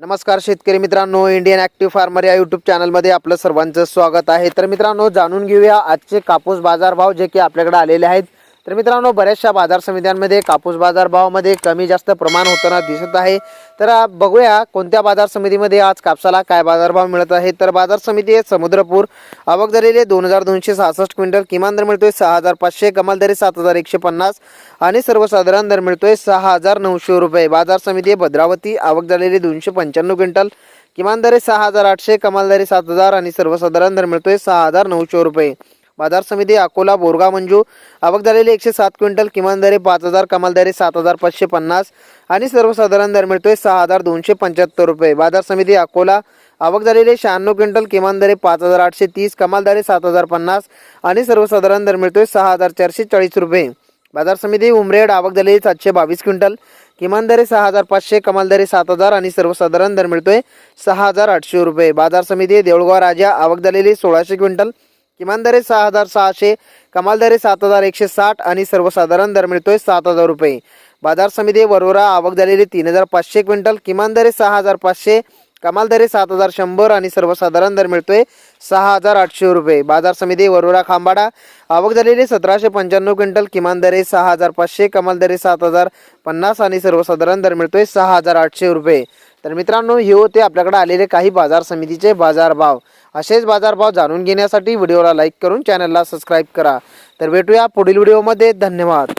नमस्कार शेतकरी मित्रांनो इंडियन ॲक्टिव्ह फार्मर या यूट्यूब चॅनलमध्ये आपलं सर्वांचं स्वागत आहे. तर मित्रांनो जाणून घेऊया आजचे कापूस बाजारभाव जे की आपल्याकडे आलेले आहेत. तर मित्रांनो बऱ्याचशा बाजार समित्यांमध्ये कापूस बाजारभावामध्ये कमी जास्त प्रमाण होताना दिसत आहे. तर बघूया कोणत्या बाजार समितीमध्ये आज कापसाला काय बाजारभाव मिळत आहे. तर बाजार समिती आहे समुद्रपूर. आवक झालेले दोन हजार दोनशे सहासष्ट क्विंटल. किमान दर मिळतोय सहा हजार पाचशे कमाल दरी सात हजार एकशे पन्नास आणि सर्वसाधारण दर मिळतोय सहा हजार नऊशे रुपये. बाजार समिती आहे भद्रावती. आवक झालेली दोनशे पंच्याण्णव क्विंटल. किमान दरे सहा हजार आठशे कमाल दरे सात हजार आणि सर्वसाधारण दर मिळतोय सहा हजार नऊशे रुपये. बाजार समिती अकोला बोरगा मंजू. आवक झालेली एकशे सात क्विंटल किमान दरे पाच हजार कमाल दरे सात हजार पाचशे पन्नास आणि सर्वसाधारण दर मिळतोय सहा हजार दोनशे पंच्याहत्तर रुपये. बाजार समिती अकोला आवक झालेली शहाण्णव क्विंटल किमान दरे पाच हजार आठशे तीस कमाल दरे सात हजार पन्नास आणि सर्वसाधारण दर मिळतोय सहा हजार चारशे चाळीस रुपये. बाजार समिती उमरेड आवक झालेली सातशे बावीस क्विंटल किमान दरे सहा हजार पाचशे कमाल दरे सात हजार आणि सर्वसाधारण दर मिळतोय सहा हजार आठशे रुपये. बाजार समिती देऊळगाव राजा आवक झालेली सोळाशे क्विंटल किमान दरे सहा हजार सहाशे कमाल दरे सात हजार एकशे साठ आणि सर्वसाधारण दर मिळतोय सात हजार रुपये. बाजार समिती वरोरा आवक झालेली तीन हजार पाचशे क्विंटल किमान दरे सहा हजार पाचशे कमाल दरे सात हजार शंभर आणि सर्वसाधारण दर मिळतोय सहा हजार आठशे रुपये. बाजार समिती वरोरा खांबाडा आवक झालेली सतराशे पंच्याण्णव क्विंटल किमान दरे सहा हजार पाचशे कमाल दरे सात हजार पन्नास आणि सर्वसाधारण दर मिळतोय सहा हजार आठशे रुपये. तर मित्रांनो हे होते आपल्याकडे आलेले काही बाजार समितीचे बाजारभाव. असेच बाजारभाव जाणून घेण्यासाठी व्हिडिओला लाईक करून चॅनलला सबस्क्राईब करा. तर भेटूया पुढील व्हिडिओमध्ये. धन्यवाद.